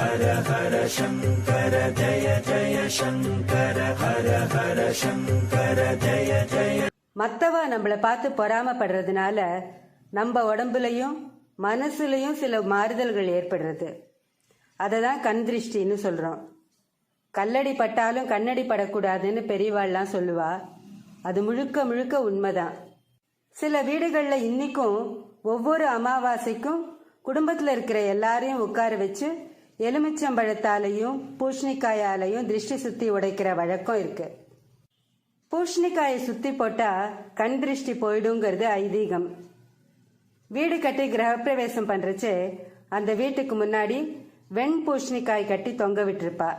ஹர ஹர சங்கர ஜய ஜய சங்கர ஹர ஹர சங்கர ஜய ஜய மத்தவ நம்மளை பார்த்து பொறாமப்படுறதுனால நம்ம உடம்புலையும் மனசுலையும் சில மாறுதல்கள் ஏற்படுறது. அதை தான் கண் திருஷ்டின்னு சொல்கிறோம் கல்லடி பட்டாலும் கண்ணடி படக்கூடாதுன்னு பெரியவாள்லாம் சொல்லுவா. அது முழுக்க முழுக்க உண்மைதான். சில வீடுகளில் இன்னைக்கும் ஒவ்வொரு அமாவாசைக்கும் குடும்பத்தில் இருக்கிற எல்லாரையும் உட்கார வச்சு எலுமிச்சம்பழத்தாலையும் பூஷணிக்காயாலையும் திருஷ்டி சுத்தி உடைக்கிற வழக்கம் இருக்கு. பூஷணிக்காயை சுத்தி போட்டா கண் திருஷ்டி போயிடுங்கிறது ஐதீகம். வீடு கட்டி கிரகப்பிரவேசம் பண்றச்சு அந்த வீட்டுக்கு முன்னாடி வெண் பூஷணிக்காய் கட்டி தொங்க விட்டுருப்பா.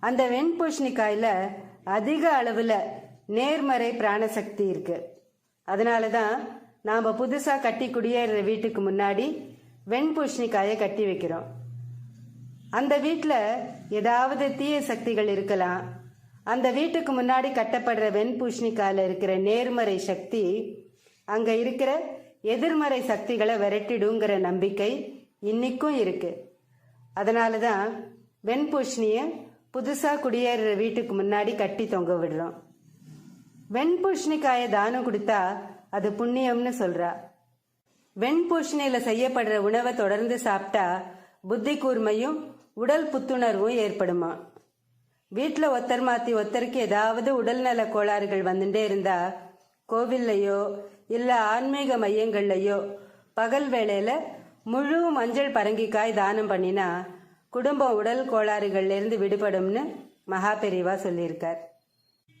அந்த வெண் பூஷணிக்காயில அதிக அளவுல நேர்மறை பிராணசக்தி இருக்கு. அதனால தான் நாம் புதுசாக கட்டி குடியேறுற வீட்டுக்கு முன்னாடி வெண் பூஷணிக்காயை கட்டி வைக்கிறோம். அந்த வீட்டில் ஏதாவது தீய சக்திகள் இருக்கலாம். அந்த வீட்டுக்கு முன்னாடி கட்டப்படுற வெண்பூஷ்ணிக்கால இருக்கிற நேர்மறை சக்தி அங்கே இருக்கிற எதிர்மறை சக்திகளை விரட்டிடுங்கிற நம்பிக்கை இன்னிக்கும் இருக்கு. அதனால தான் வெண்பூஷணியை புதுசாக குடியேறுற வீட்டுக்கு முன்னாடி கட்டி தொங்க விடுறோம். வெண்பூஷணிக்காயை தானம் கொடுத்தா அது புண்ணியம்னு சொல்றா. வெண்பூஷ்ணியில செய்யப்படுற உணவை தொடர்ந்து சாப்பிட்டா புத்தி கூர்மையும் உடல் புத்துணர்வும் ஏற்படுமா? வீட்டில் ஒத்தர் மாற்றி ஒத்தருக்கு ஏதாவது உடல்நல கோளாறுகள் வந்துட்டே இருந்தா கோவில்லையோ இல்லை ஆன்மீக மையங்கள்லையோ பகல் வேளையில் முழு மஞ்சள் பரங்கிக்காய் தானம் பண்ணினா குடும்பம் உடல் கோளாறுகள்லேருந்து விடுபடும்னு மகா பெரிவா சொல்லியிருக்கார்.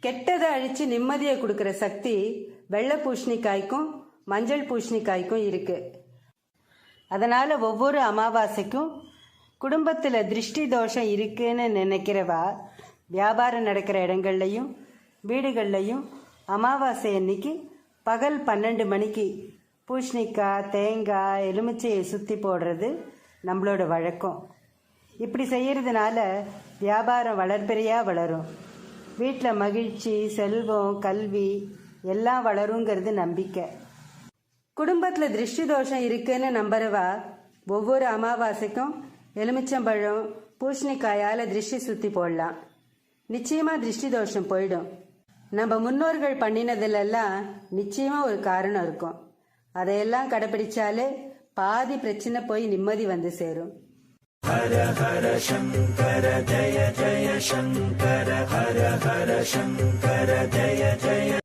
கெட்டதை அழித்து நிம்மதியை கொடுக்குற சக்தி வெள்ளை பூஷணிக்காய்க்கும் மஞ்சள் பூஷணிக்காய்க்கும் இருக்கு. அதனால் ஒவ்வொரு அமாவாசைக்கும் குடும்பத்தில் திருஷ்டி தோஷம் இருக்குன்னு நினைக்கிறவா? வியாபாரம் நடக்கிற இடங்கள்லையும் வீடுகள்லையும் அமாவாசை அன்னைக்கு பகல் பன்னெண்டு மணிக்கு பூஷ்ணிக்காய் தேங்காய் எலுமிச்சையை சுற்றி போடுறது நம்மளோட வழக்கம். இப்படி செய்கிறதுனால வியாபாரம் வளர்பெறையாக வளரும். வீட்டில் மகிழ்ச்சி செல்வம் கல்வி எல்லாம் வளருங்கிறது நம்பிக்கை. குடும்பத்தில் திருஷ்டி தோஷம் இருக்குன்னு நம்புறவா? ஒவ்வொரு அமாவாசைக்கும் எலுமிச்சம்பழம் பூசணிக்காயால் திருஷ்டி சுற்றி போடலாம். நிச்சயமாக திருஷ்டி தோஷம் போயிடும். நம்ம முன்னோர்கள் பண்ணினதுலெல்லாம் நிச்சயமாக ஒரு காரணம் இருக்கும். அதையெல்லாம் கடைப்பிடிச்சாலே பாதி பிரச்சனை போய் நிம்மதி வந்து சேரும். ஹர ஹர சங்கர ஜய ஜய சங்கர ஹர ஹர சங்கர ஜய ஜய